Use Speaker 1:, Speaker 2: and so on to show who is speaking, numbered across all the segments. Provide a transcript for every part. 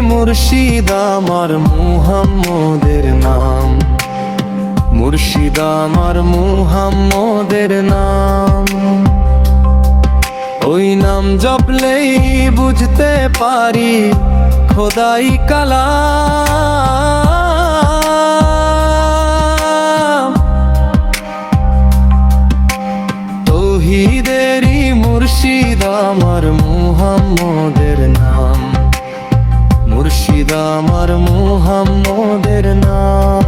Speaker 1: মুর্শিদ আমার মুহাম্মদের নাম। মুর্শিদ আমার মুহাম্মদের নাম। ওই নাম জপলেই বুঝতে পারি খোদাই কালাম। তৌহিদেরই মুর্শিদ আমার মুহাম্মদের নাম। মুর্শিদ আমার মুহাম্মদের নাম।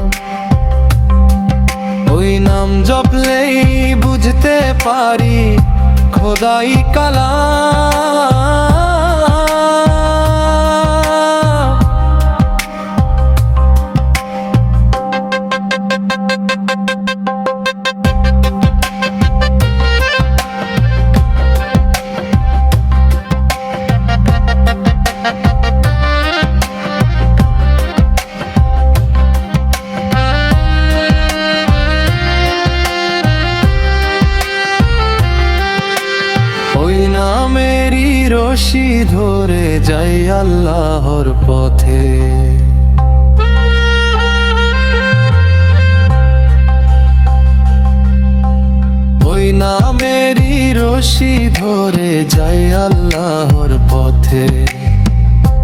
Speaker 1: ওই নাম জপলেই বুঝতে পারি খোদাই কালা রশি ধরে যাই আল্লাহর পথে। ওই নামেরই রশি ধরে যাই আল্লাহর পথে।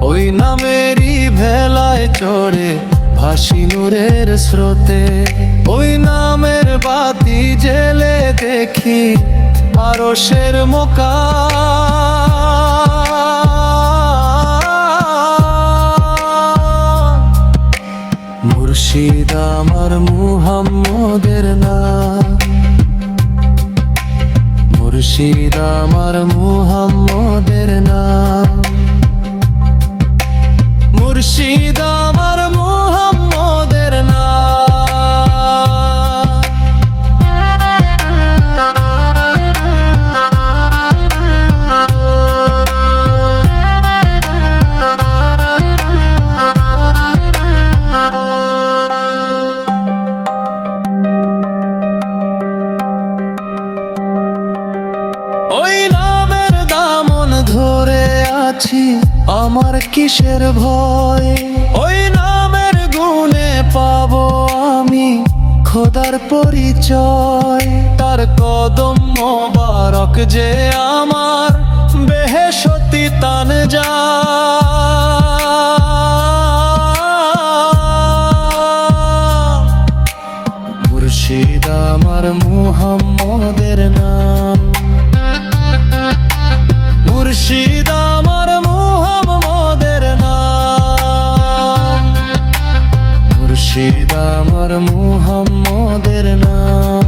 Speaker 1: ওই নামেরই ভেলায় চড়ে ভাসি নূরের স্রোতে। ওই নামের বাতি জেলে দেখি আরশের মোকা মুর্শিদ আমার মুহাম্মদের নাম মুর্শিদ আমার মুহাম্মদের নাম আছি আমার কিসের ভয়? ওই নামের গুণে পাবো আমি খোদার পরিচয়। তার কদম মোবারক যে আমার বেহেশতি তান যা। মুর্শিদ আমার মুহাম্মদের নাম। মুর্শিদ আমার মুহাম্মদের নাম।